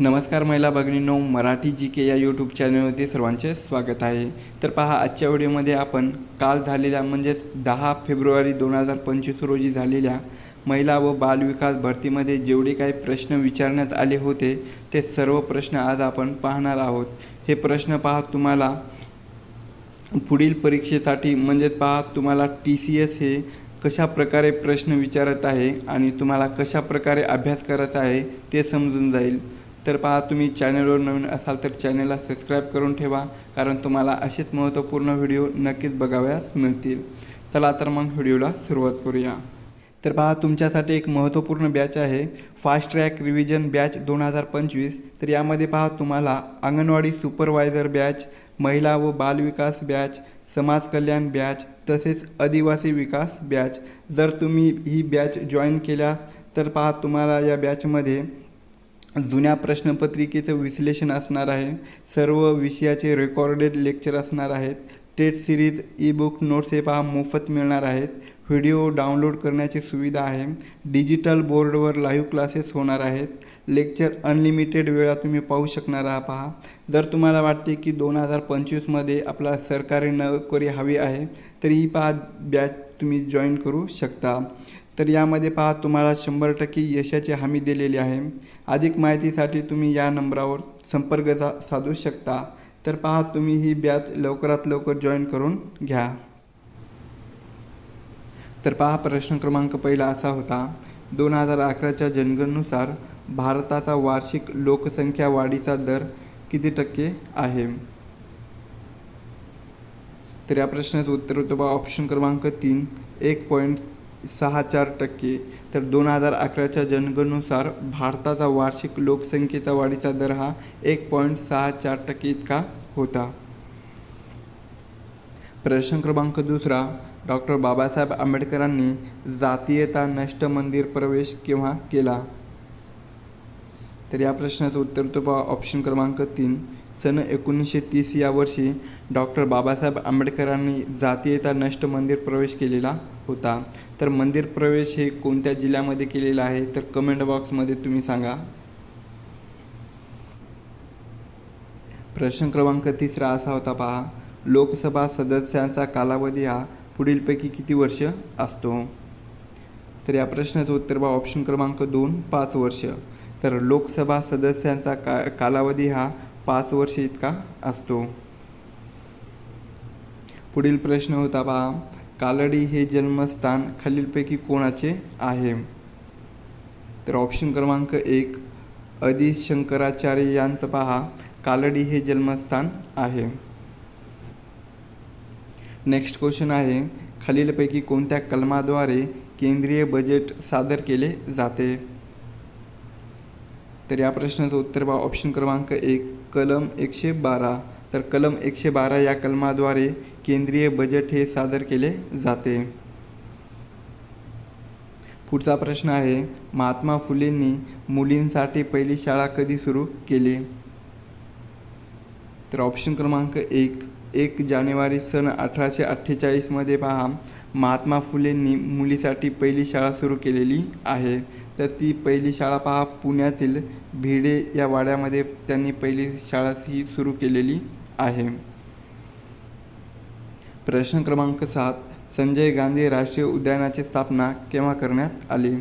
नमस्कार महिला भगिनींनो मराठी जी के या यूट्यूब चॅनलमध्ये सर्वांचे स्वागत आहे. तर पहा आजच्या व्हिडिओमध्ये आपण काल झालेल्या म्हणजेच दहा फेब्रुवारी दोन हजार पंचवीस रोजी झालेल्या महिला व बालविकास भरतीमध्ये जेवढे काही प्रश्न विचारण्यात आले होते ते सर्व प्रश्न आज आपण पाहणार आहोत. हे प्रश्न पहा तुम्हाला. पुढील परीक्षेसाठी म्हणजेच पहा तुम्हाला टी सी एस हे कशा प्रकारे प्रश्न विचारत आहे आणि तुम्हाला कशा प्रकारे अभ्यास करायचा आहे ते समजून जाईल. तर पहा तुम्ही चॅनलवर नवीन असाल तर चॅनलला सबस्क्राईब करून ठेवा कारण तुम्हाला असेच महत्त्वपूर्ण व्हिडिओ नक्कीच बघाव्यास मिळतील. चला तर मग व्हिडिओला सुरुवात करूया. तर पहा तुमच्यासाठी एक महत्त्वपूर्ण बॅच आहे फास्ट ट्रॅक रिव्हिजन बॅच दोन हजार पंचवीस. तर यामध्ये पहा तुम्हाला अंगणवाडी सुपरवायझर बॅच महिला व बालविकास बॅच समाज कल्याण बॅच तसेच आदिवासी विकास बॅच जर तुम्ही ही बॅच जॉईन केल्या तर पहा तुम्हाला या बॅचमध्ये जुन्या प्रश्नपत्रिकेचं विश्लेषण असणार आहे. सर्व विषयाचे रेकॉर्डेड लेक्चर असणार आहेत. TET series e book notes हे पहा मोफत मिळणार आहेत. व्हिडिओ डाउनलोड करण्याची सुविधा आहे. डिजिटल बोर्डवर लाईव्ह क्लासेस होणार आहेत. लेक्चर अनलिमिटेड वेळा तुम्ही पाहू शकणार आहात पहा. जर तुम्हाला वाटते की दोन हजार पंचवीसमध्ये आपला सरकारी नोकरी हवी आहे तर ही पहा बॅच तुम्ही जॉईन करू शकता. तर यामध्ये पहा तुम्हाला शंभर टक्के यशाची हमी दिलेली आहे. अधिक माहितीसाठी तुम्ही या नंबरावर संपर्क सा साधू शकता. तर पहा तुम्ही ही बॅच लवकरात लवकर जॉईन करून घ्या. तर पहा प्रश्न क्रमांक पहिला असा होता. दोन हजार अकराच्या जनगणनुसार भारताचा वार्षिक लोकसंख्या वाढीचा दर किती टक्के आहे? तर या प्रश्नाचं उत्तर होतं बा ऑप्शन क्रमांक तीन एक पॉईंट सहा चार टक्के. तर दोन हजार अकराच्या जनगणनुसार भारताचा वार्षिक लोकसंख्येचा वाढीचा दर हा एक पॉईंट सहा चार टक्के इतका होता. प्रश्न क्रमांक दुसरा डॉक्टर बाबासाहेब आंबेडकरांनी जातीयता नष्ट मंदिर प्रवेश केव्हा केला? तर या प्रश्नाचं उत्तर तो पहा ऑप्शन क्रमांक तीन. सन एकोणीसशे तीस या वर्षी डॉक्टर बाबासाहेब आंबेडकरांनी जातीयता नष्ट मंदिर प्रवेश केलेला होता. तर मंदिर प्रवेश हे कोणत्या जिल्ह्यामध्ये केलेला आहे? तर कमेंट बॉक्समध्ये तुम्ही सांगा. प्रश्न क्रमांक तिसरा असा होता पहा. लोकसभा सदस्यांचा कालावधी हा पुढीलपैकी किती वर्ष असतो? तर या प्रश्नाचं उत्तर बा ऑप्शन क्रमांक दोन पाच वर्ष. तर लोकसभा सदस्यांचा का कालावधी हा पाच वर्ष इतका असतो. पुढील प्रश्न होता पहा कालडी हे जन्मस्थान खालीलपैकी कोणाचे आहे? तर ऑप्शन क्रमांक एक अदी शंकराचार्य यांचं पहा कालडी हे जन्मस्थान आहे. नेक्स्ट क्वेश्चन आहे खालीलपैकी कोणत्या कलमाद्वारे केंद्रीय बजेट सादर केले जाते? तर या प्रश्नाचं उत्तर बा ऑप्शन क्रमांक एक कलम एकशे बारा. तर कलम एकशे बारा या कलमाद्वारे केंद्रीय बजेट हे सादर केले जाते. पुढचा प्रश्न आहे महात्मा फुलेंनी मुलींसाठी पहिली शाळा कधी सुरू केली? तर ऑप्शन क्रमांक एक एक जानेवारी सन अठराशे अठ्ठेचाळीसमध्ये पहा. महात्मा फुलेंनी मुलीसाठी पहिली शाळा सुरू केलेली आहे. तर ती पहिली शाळा पहा पुण्यातील भिडे या वाड्यामध्ये त्यांनी पहिली शाळा ही सुरू केलेली आहे. प्रश्न क्रमांक सात संजय गांधी राष्ट्रीय उद्यानाची स्थापना केव्हा करण्यात आली?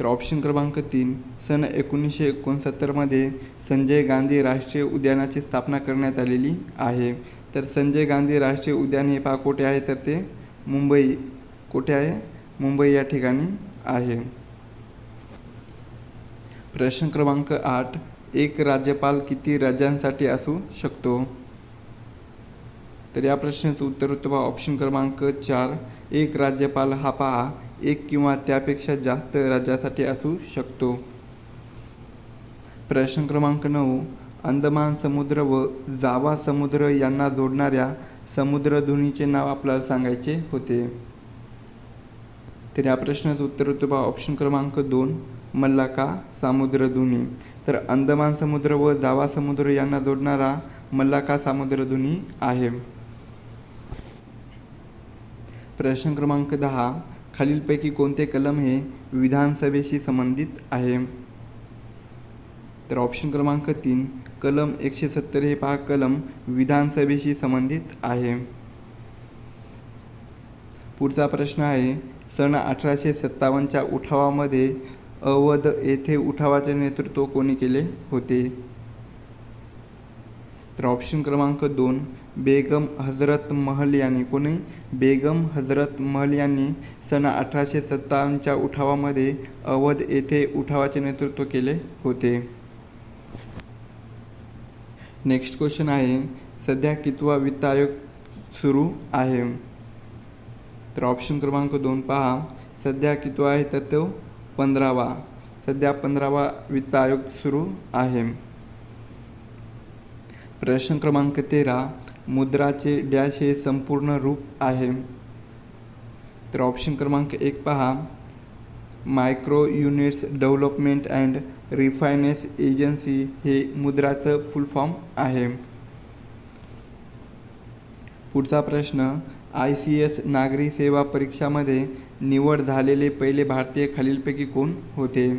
तर ऑप्शन क्रमांक तीन सन एकोणीसशे एकोणसत्तरमध्ये संजय गांधी राष्ट्रीय उद्यानाची स्थापना करण्यात आलेली आहे. तर संजय गांधी राष्ट्रीय उद्यान हे पहा कुठे आहे? तर ते मुंबई कुठे आहे? मुंबई या ठिकाणी आहे. प्रश्न क्रमांक आठ एक राज्यपाल किती राज्यांसाठी असू शकतो? तर या प्रश्नाचं उत्तर होतं पहा ऑप्शन क्रमांक चार एक राज्यपाल हा पहा एक किंवा त्यापेक्षा जास्त राज्यासाठी असू शकतो. प्रश्न क्रमांक नऊ अंदमान समुद्र व जावा समुद्र यांना जोडणाऱ्या समुद्रधुनीचे नाव आपल्याला सांगायचे होते. तर या प्रश्नाचं उत्तर होतं पहा ऑप्शन क्रमांक दोन मल्लाका सामुद्रधुनी. तर अंदमान समुद्र व जावा समुद्र यांना जोडणारा मल्लाका सामुद्रधुनी आहे. प्रश्न क्रमांक दहा. खालीलपैकी कोणते कलम हे विधानसभेशी संबंधित आहे? तर ऑप्शन क्रमांक तीन. कलम एकशे सत्तर हे पहा कलम विधानसभेशी संबंधित आहे. पुढचा प्रश्न आहे सन अठराशे सत्तावन्नच्या उठावामध्ये अवध येथे उठावाचे नेतृत्व कोणी केले होते? तर ऑप्शन क्रमांक दोन बेगम हजरत महल यांनी कोणी? बेगम हजरत महल यांनी सन अठराशे सत्तावन्नच्या उठावामध्ये अवध येथे उठावाचे नेतृत्व केले होते. नेक्स्ट क्वेश्चन आहे सध्या कितवा वित्त आयोग सुरू आहे? तर ऑप्शन क्रमांक दोन पहा सध्या कितवा आहे? तर तो पंधरावा. सध्या पंधरावा वित्त आयोग सुरू आहे. प्रश्न क्रमांक तेरा. मुद्राचे डॅश हे संपूर्ण रूप आहे. तर ऑप्शन क्रमांक एक पहा. Micro units development and refinance agency हे मुद्राचं फुल फॉर्म आहे. पुढचा प्रश्न. आय सी एस नागरी सेवा परीक्षामध्ये निवड झालेले पहिले भारतीय खालीलपैकी कोण होते?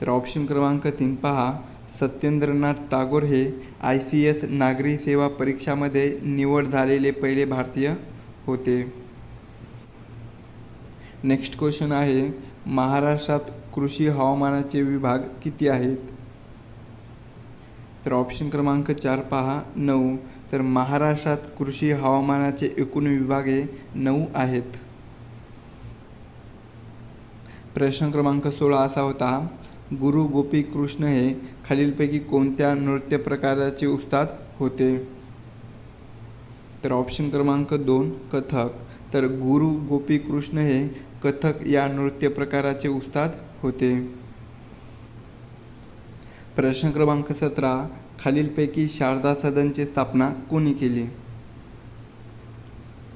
तर ऑप्शन क्रमांक तीन पहा. सत्येंद्रनाथ टागोर हे आय सी एस नागरी सेवा परीक्षामध्ये निवड झालेले पहिले भारतीय होते. नेक्स्ट क्वेश्चन आहे महाराष्ट्रात कृषी हवामानाचे विभाग किती आहेत? तर ऑप्शन क्रमांक चार पहा नऊ. तर महाराष्ट्रात कृषी हवामानाचे एकूण विभागे नऊ आहेत. प्रश्न क्रमांक सोळा असा होता गुरु गोपी कृष्ण हे खालीलपैकी कोणत्या नृत्य प्रकाराचे उस्ताद होते? तर ऑप्शन क्रमांक दोन कथक. तर गुरु गोपी कृष्ण हे कथक या नृत्य प्रकाराचे उस्ताद होते. प्रश्न क्रमांक सतरा खालीलपैकी शारदा सदनची स्थापना कोणी केली?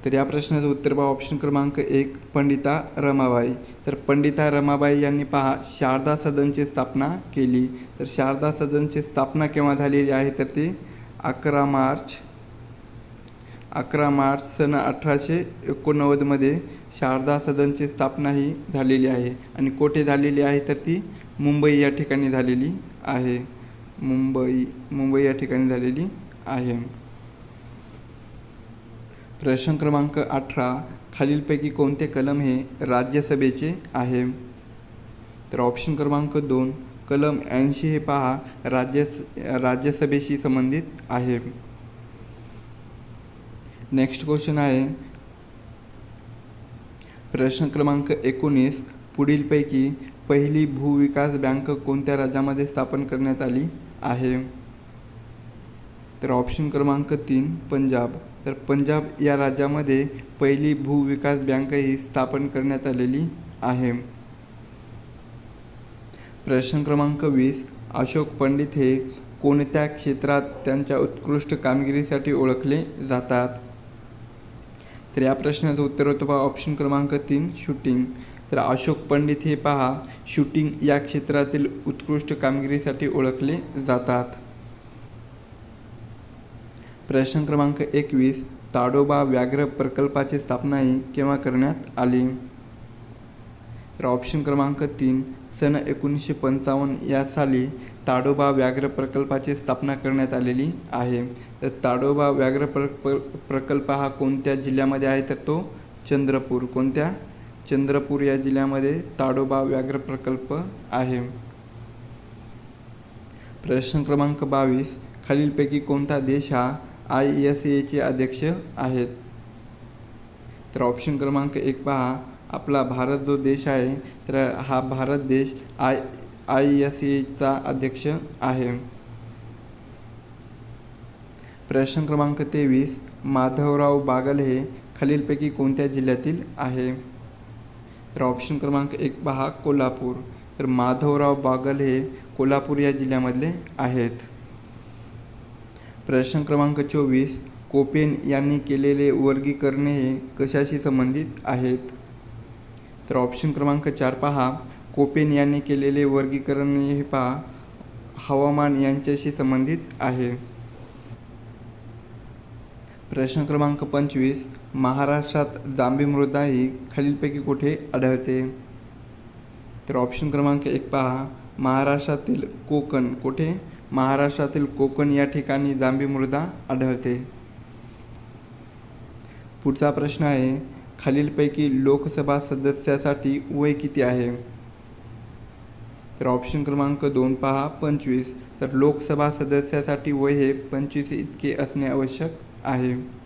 तर या प्रश्नाचं उत्तर पहा. ऑप्शन क्रमांक एक पंडिता रमाबाई. तर पंडिता रमाबाई यांनी पहा शारदा सदनची स्थापना केली. तर शारदा सदनची स्थापना केव्हा झालेली आहे? तर ती अकरा मार्च अकरा मार्च सन अठराशे एकोणनव्वदमध्ये शारदा सदनची स्थापना ही झालेली आहे. आणि कोठे झालेली आहे? तर ती मुंबई या ठिकाणी झालेली आहे. मुंबई मुंबई या ठिकाणी झालेली आहे. प्रश्न क्रमांक अठरा खालीलपैकी कोणते कलम हे राज्यसभेचे आहे? तर ऑप्शन क्रमांक दोन कलम ऐंशी हे पहा राज्य राज्यसभेशी संबंधित आहे. नेक्स्ट क्वेश्चन आहे. प्रश्न क्रमांक एकोणीस पुढीलपैकी पहिली भूविकास बँक कोणत्या राज्यामध्ये स्थापन करण्यात आली आहे? तर ऑप्शन क्रमांक तीन पंजाब. तर पंजाब या राज्यामध्ये पहिली भूविकास बँकही स्थापन करण्यात आलेली आहे. प्रश्न क्रमांक वीस अशोक पंडित हे कोणत्या क्षेत्रात त्यांच्या उत्कृष्ट कामगिरीसाठी ओळखले जातात? तर या प्रश्नाचं उत्तर होतं पहा ऑप्शन क्रमांक तीन शूटिंग तर अशोक पंडित हे पहा शूटिंग या क्षेत्रातील उत्कृष्ट कामगिरीसाठी ओळखले जातात. प्रश्न क्रमांक एकवीस ताडोबा व्याघ्र प्रकल्पाची स्थापनाही केव्हा करण्यात आली? तर ऑप्शन क्रमांक तीन सन एकोणीसशे पंचावन्न या साली ताडोबा व्याघ्र प्रकल्पाची स्थापना करण्यात आलेली आहे. तर ताडोबा व्याघ्र प्र प्रकल्प हा कोणत्या जिल्ह्यामध्ये आहे? तर तो चंद्रपूर. कोणत्या? चंद्रपूर या जिल्ह्यामध्ये ताडोबा व्याघ्र प्रकल्प आहे. प्रश्न क्रमांक बावीस खालीलपैकी कोणता देश हा आय एस एचे अध्यक्ष आहेत. तर ऑप्शन क्रमांक एक पहा. आपला भारत जो देश आहे तर हा भारत देश आय आय एस एचा अध्यक्ष आहे. प्रश्न क्रमांक तेवीस. माधवराव बागल हे खालीलपैकी कोणत्या जिल्ह्यातील आहे? तर ऑप्शन क्रमांक एक पहा कोल्हापूर. तर माधवराव बागल हे कोल्हापूर या जिल्ह्यामधले आहेत. प्रश्न क्रमांक चोवीस कोपेन यांनी केलेले वर्गीकरणे हे कशाशी संबंधित आहेत? तर ऑप्शन क्रमांक चार पहा. कोपेन यांनी केलेले वर्गीकरण हे पहा. हवामान यांच्याशी संबंधित आहे. प्रश्न क्रमांक पंचवीस महाराष्ट्रात जांभी मृदा ही खालीलपैकी कुठे आढळते? तर ऑप्शन क्रमांक एक पहा. महाराष्ट्रातील कोकण कुठे महाराष्ट्रातील कोकण या ठिकाणी जांभी मृदा आढळते. पुढचा प्रश्न आहे खालीलपैकी लोकसभा सदस्यासाठी वय किती आहे? तर ऑप्शन क्रमांक दोन पहा पंचवीस. तर लोकसभा सदस्यासाठी वय हे पंचवीस इतके असणे आवश्यक आहे.